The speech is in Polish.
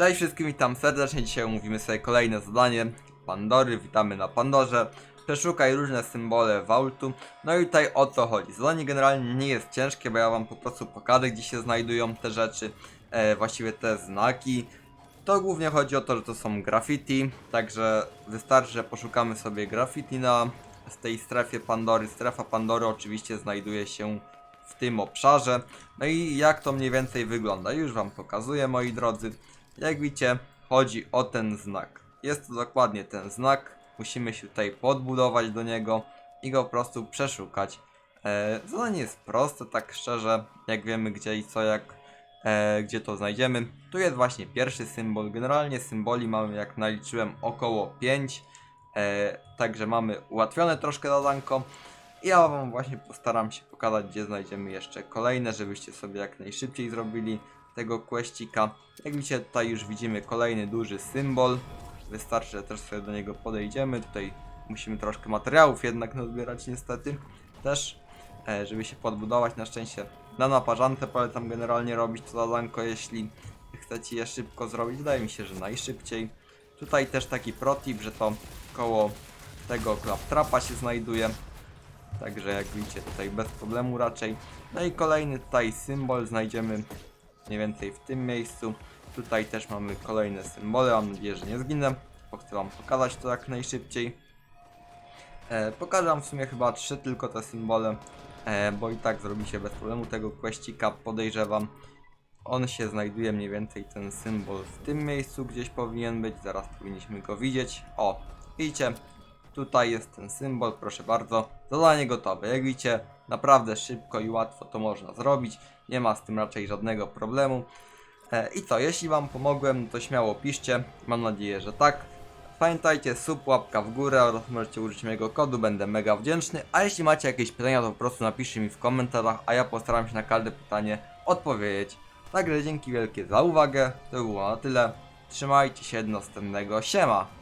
Cześć wszystkim, witam serdecznie. Dzisiaj omówimy sobie kolejne zadanie Pandory. Witamy na Pandorze. Przeszukaj różne symbole Vaultu. No i tutaj o co chodzi. Zadanie generalnie nie jest ciężkie, bo ja wam po prostu pokażę, gdzie się znajdują te rzeczy, e, właściwie te znaki. To głównie chodzi o to, że to są graffiti, także wystarczy, że poszukamy sobie graffiti na w tej strefie Pandory. Strefa Pandory oczywiście znajduje się w tym obszarze. No i jak to mniej więcej wygląda? Już wam pokazuję, moi drodzy. Jak widzicie, chodzi o ten znak. Jest to dokładnie ten znak. Musimy się tutaj podbudować do niego i go po prostu przeszukać. E, zadanie jest proste, tak szczerze, jak wiemy gdzie i co, jak, e, gdzie to znajdziemy. Tu jest właśnie pierwszy symbol. Generalnie symboli mamy, jak naliczyłem, około 5. E, także mamy ułatwione troszkę zadanko. Ja wam właśnie postaram się pokazać, gdzie znajdziemy jeszcze kolejne, żebyście sobie jak najszybciej zrobili tego questika. Jak widzicie, tutaj już widzimy kolejny duży symbol. Wystarczy, że też sobie do niego podejdziemy. Tutaj musimy troszkę materiałów jednak nazbierać niestety też, e, żeby się podbudować. Na szczęście na naparzance polecam generalnie robić to zadanko, jeśli chcecie je szybko zrobić. Wydaje mi się, że najszybciej. Tutaj też taki protip, że to koło tego claptrapa się znajduje. Także jak widzicie tutaj bez problemu raczej. No i kolejny tutaj symbol znajdziemy mniej więcej w tym miejscu. Tutaj też mamy kolejne symbole, mam nadzieję, że nie zginę, bo chcę wam pokazać to jak najszybciej. E, pokażę w sumie chyba trzy tylko te symbole, e, bo i tak zrobi się bez problemu tego questika, podejrzewam. On się znajduje mniej więcej ten symbol w tym miejscu gdzieś powinien być, zaraz powinniśmy go widzieć. O, widzicie, tutaj jest ten symbol, proszę bardzo. Zadanie gotowe, jak widzicie, naprawdę szybko i łatwo to można zrobić, nie ma z tym raczej żadnego problemu. E, I co, jeśli Wam pomogłem, to śmiało piszcie, mam nadzieję, że tak. Pamiętajcie, sub, łapka w górę oraz możecie użyć mojego kodu, będę mega wdzięczny. A jeśli macie jakieś pytania, to po prostu napiszcie mi w komentarzach, a ja postaram się na każde pytanie odpowiedzieć. Także dzięki wielkie za uwagę, to było na tyle. Trzymajcie się do następnego, siema!